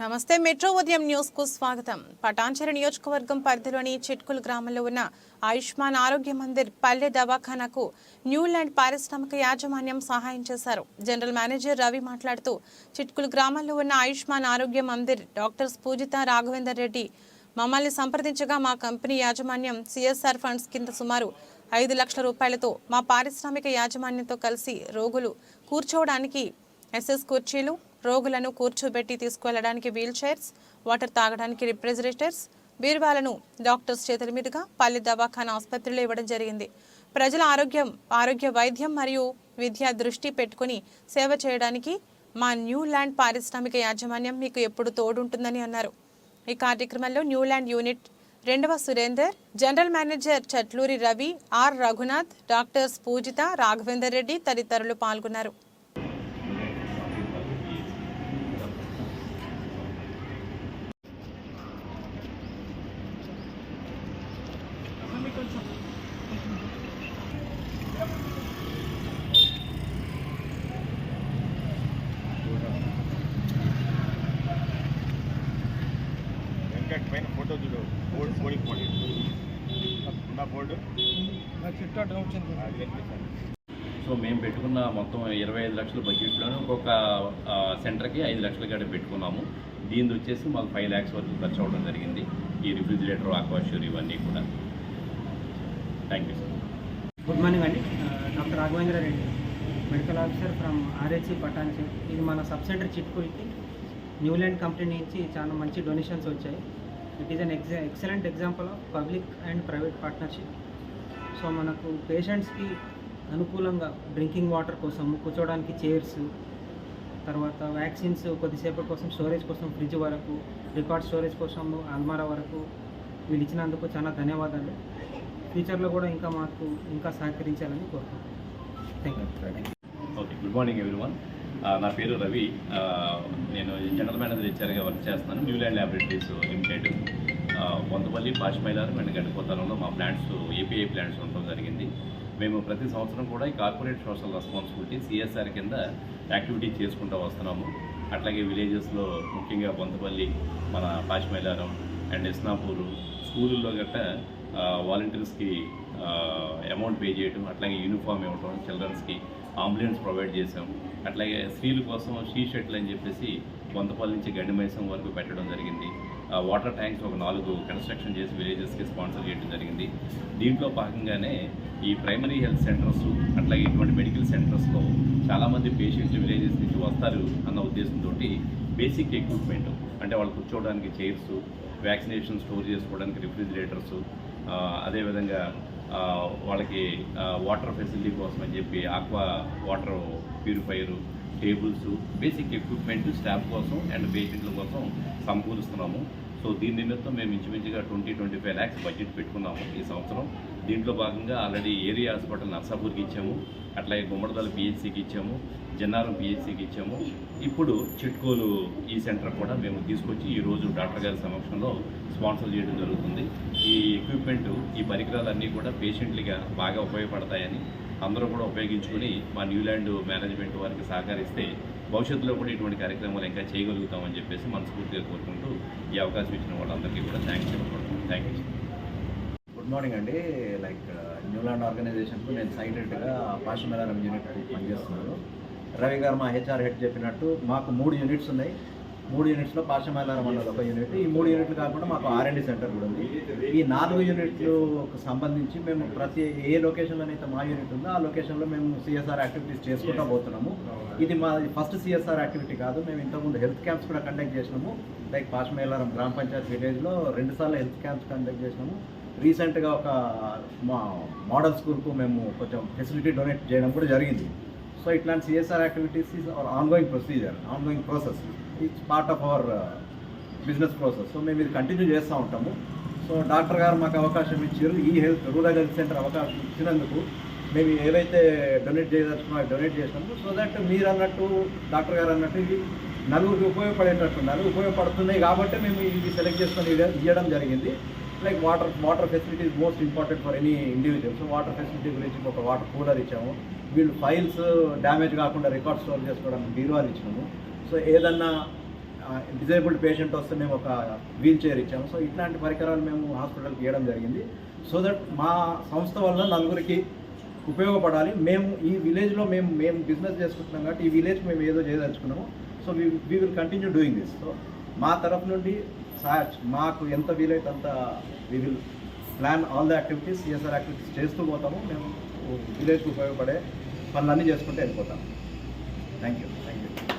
నమస్తే మెట్రో ఉదయం న్యూస్కు స్వాగతం. పటాన్చెరు నియోజకవర్గం పరిధిలోని చిట్కుల్ గ్రామంలో ఉన్న ఆయుష్మాన్ ఆరోగ్య మందిర్ పల్లె దవాఖానాకు న్యూల్యాండ్ పారిశ్రామిక యాజమాన్యం సహాయం చేశారు. జనరల్ మేనేజర్ రవి మాట్లాడుతూ చిట్కుల్ గ్రామంలో ఉన్న ఆయుష్మాన్ ఆరోగ్య మందిర్ డాక్టర్స్ పూజిత రాఘవేందర్ రెడ్డి మమ్మల్ని సంప్రదించగా మా కంపెనీ యాజమాన్యం సిఎస్ఆర్ ఫండ్స్ కింద సుమారు ఐదు లక్షల రూపాయలతో మా పారిశ్రామిక యాజమాన్యంతో కలిసి రోగులు కూర్చోవడానికి ఎస్ఎస్ కుర్చీలు రోగులను కూర్చోబెట్టి తీసుకువెళ్ళడానికి వీల్ చైర్స్ వాటర్ తాగడానికి రిఫ్రిజిరేటర్స్ బీరువాలను డాక్టర్స్ చేతుల మీదుగా పల్లె దవాఖానా ఆసుపత్రిలో ఇవ్వడం జరిగింది. ప్రజల ఆరోగ్యం ఆరోగ్య వైద్యం మరియు విద్య దృష్టి పెట్టుకుని సేవ చేయడానికి మా న్యూ ల్యాండ్ పారిశ్రామిక యాజమాన్యం మీకు ఎప్పుడు తోడుంటుందని అన్నారు. ఈ కార్యక్రమంలో న్యూల్యాండ్ యూనిట్ రెండవ Surender general manager Chatluri Ravi R Raghunath doctors Poojitha Raghavender Reddy తదితరులు పాల్గొన్నారు. బోర్డు బోర్డింగ్ పోండి నా బోర్డు? సో మేము పెట్టుకున్న మొత్తం ఇరవై ఐదు లక్షల బడ్జెట్లోనే ఒక్కొక్క సెంటర్కి ఐదు లక్షల కాడ పెట్టుకున్నాము. దీని వచ్చేసి మాకు ఫైవ్ ల్యాక్స్ వరకు ఖర్చు అవ్వడం జరిగింది. ఈ రిఫ్రిజిరేటర్ ఆక్వాష్యూర్ ఇవన్నీ కూడా. Thank you sir good morning అండి. Doctor Raghavendra Reddy medical officer from RHC Patanchi. ఇది మన సబ్ సెంటర్ చిట్కుల్కి న్యూలాండ్ కంపెనీ నుంచి చాలా మంచి డొనేషన్స్ వచ్చాయి. It is an ఎగ్జా excellent example of public and private partnership so మనకు పేషెంట్స్కి అనుకూలంగా డ్రింకింగ్ వాటర్ కోసం కూర్చోవడానికి చైర్స్ తర్వాత వ్యాక్సిన్స్ కొద్దిసేపటి కోసం స్టోరేజ్ కోసం ఫ్రిడ్జ్ వరకు రికార్డ్ స్టోరేజ్ కోసం అల్మారా వరకు వీళ్ళు ఇచ్చినందుకు చాలా ధన్యవాదాలు. ఫ్యూచర్లో కూడా ఇంకా మాకు ఇంకా సహకరించాలని కోరుకుంటున్నాను thank you okay good morning everyone నా పేరు రవి. నేను జనరల్ మేనేజర్ హెచ్ఆర్గా వర్క్ చేస్తున్నాను. Newland Laboratories Limited Kontapalli Bontapalli Pashamylaram and గండిపోతారంలో మా ప్లాంట్స్ ఏపీఐ ప్లాంట్స్ ఉండడం జరిగింది. మేము ప్రతి సంవత్సరం కూడా ఈ కార్పొరేట్ సోషల్ రెస్పాన్సిబిలిటీ సిఎస్ఆర్ కింద యాక్టివిటీ చేసుకుంటూ వస్తున్నాము. అట్లాగే విలేజెస్లో ముఖ్యంగా బొంతపల్లి మన పాష్మైలారం అండ్ ఇస్నాపూరు స్కూళ్ళల్లో గట్ట వాలంటీర్స్కి అమౌంట్ పే చేయడం అట్లాగే యూనిఫామ్ ఇవ్వటం చిల్డ్రన్స్కి అంబులెన్స్ ప్రొవైడ్ చేసాము అట్లాగే స్త్రీల కోసం షీ షెట్లు అని చెప్పేసి బొంతపల్లి నుంచి గండిమైసం వరకు పెట్టడం జరిగింది. ఆ వాటర్ ట్యాంక్స్ ఒక నాలుగు కన్స్ట్రక్షన్ చేసి విలేజెస్కి స్పాన్సర్ చేయడం జరిగింది. దీంట్లో భాగంగానే ఈ ప్రైమరీ హెల్త్ సెంటర్స్ అట్లాగే ఇటువంటి మెడికల్ సెంటర్స్లో చాలామంది పేషెంట్లు విలేజెస్ నుంచి వస్తారు అన్న ఉద్దేశంతో బేసిక్ ఎక్విప్మెంట్ అంటే వాళ్ళు కూర్చోవడానికి చైర్స్ వ్యాక్సినేషన్ స్టోర్ చేసుకోవడానికి రిఫ్రిజిరేటర్స్ అదేవిధంగా వాళ్ళకి వాటర్ ఫెసిలిటీ కోసం అని చెప్పి aqua water purifier tables basic equipment staff కోసం అండ్ పేషెంట్ల కోసం సమకూరుస్తున్నాము. సో దీని నిమిత్తం మేము ఇంచుమించుగా twenty twenty five lakhs budget పెట్టుకున్నాము ఈ సంవత్సరం. దీంట్లో భాగంగా ఆల్రెడీ ఏరియా హాస్పిటల్ నర్సాపూర్కి ఇచ్చాము. అట్లాగే గుమ్మడిదల పిహెచ్సికి ఇచ్చాము. జన్నారం పిహెచ్సికి ఇచ్చాము. ఇప్పుడు చిట్కోలు ఈ సెంటర్ కూడా మేము తీసుకొచ్చి ఈ రోజు డాక్టర్ గారి సమక్షంలో స్పాన్సర్ చేయడం జరుగుతుంది. ఈ ఎక్విప్మెంట్ ఈ పరికరాలన్నీ కూడా పేషెంట్లుగా బాగా ఉపయోగపడతాయని అందరూ కూడా ఉపయోగించుకుని మా న్యూలాండ్ మేనేజ్మెంట్ వారికి సహకరిస్తే భవిష్యత్తులో కూడా ఇటువంటి కార్యక్రమాలు ఇంకా చేయగలుగుతామని చెప్పేసి మనస్ఫూర్తిగా కోరుకుంటూ ఈ అవకాశం ఇచ్చిన వాళ్ళందరికీ కూడా థ్యాంక్స్ చెప్పుకుంటున్నాను థ్యాంక్ యూ. గుడ్ మార్నింగ్ అండి లైక్ న్యూలాండ్ ఆర్గనైజేషన్కు నేను సైలెంట్గా హెడ్గా పాషమేళారం యూనిట్ పనిచేస్తున్నాను. రవి గారు మా హెచ్ఆర్ హెడ్ చెప్పినట్టు మాకు మూడు యూనిట్స్ ఉన్నాయి. మూడు యూనిట్స్లో పాషమేళారం అన్నది ఒక యూనిట్ ఈ మూడు యూనిట్లు కాకుండా మాకు ఆర్ఎండి సెంటర్ కూడా ఉంది. ఈ నాలుగు యూనిట్లకు సంబంధించి మేము ప్రతి ఏ లొకేషన్లో అయితే మా యూనిట్ ఉందో ఆ లొకేషన్లో మేము సిఎస్ఆర్ యాక్టివిటీస్ చేసుకుంటూ పోతున్నాము. ఇది మా ఫస్ట్ సిఎస్ఆర్ యాక్టివిటీ కాదు. మేము ఇంతకుముందు హెల్త్ క్యాంప్స్ కూడా కండక్ట్ చేసినాము. లైక్ పాషమేళారం గ్రామ పంచాయత్ విలేజ్లో రెండుసార్లు హెల్త్ క్యాంప్స్ కండక్ట్ చేసినాము. రీసెంట్గా ఒక మా మోడల్ స్కూల్కు మేము కొంచెం ఫెసిలిటీ డొనేట్ చేయడం కూడా జరిగింది. సో ఇట్లాంటి CSR activities is our ongoing procedure ongoing process it's part of our business process so మేము ఇది కంటిన్యూ చేస్తూ ఉంటాము. సో డాక్టర్ గారు మాకు అవకాశం ఇచ్చారు. ఈ హెల్త్ రూరల్ హెల్త్ సెంటర్ అవకాశం ఇచ్చినందుకు మేము ఏవైతే డొనేట్ చేయదలుచుకున్నా డొనేట్ చేసినాము. సో దట్ మీరు అన్నట్టు డాక్టర్ గారు అన్నట్టు ఇది నలుగురికి ఉపయోగపడేటట్టు నలుగురు ఉపయోగపడుతున్నాయి కాబట్టి మేము ఇది సెలెక్ట్ చేసుకొని ఇవ్వడం జరిగింది. Like water water facilities most important for any individual so water facility గురించి ఒక వాటర్ కూలర్ ఇచ్చాము. వీళ్ళు ఫైల్స్ డ్యామేజ్ కాకుండా రికార్డ్ స్టోర్ చేసుకోవడానికి బీరువాలు ఇచ్చినాము. సో ఏదన్నా డిజేబుల్డ్ పేషెంట్ వస్తే మేము ఒక వీల్ చైర్ ఇచ్చాము. సో ఇట్లాంటి పరికరాలు మేము హాస్పిటల్కి ఇవ్వడం జరిగింది. సో దట్ మా సంస్థ వల్ల నలుగురికి ఉపయోగపడాలి. మేము ఈ విలేజ్లో మేము మేము బిజినెస్ చేసుకుంటున్నాం కాబట్టి ఈ విలేజ్ మేము ఏదో చేయదలుచుకున్నాము. So we we will continue doing this so మా తరఫు నుండి సార్ మాకు ఎంత వీలైతే అంత we will plan all the activities CSR activities చేస్తూ పోతాము. మేము విలేజ్కి ఉపయోగపడే పనులన్నీ చేసుకుంటూ వెళ్ళిపోతాము థ్యాంక్ యూ థ్యాంక్ యూ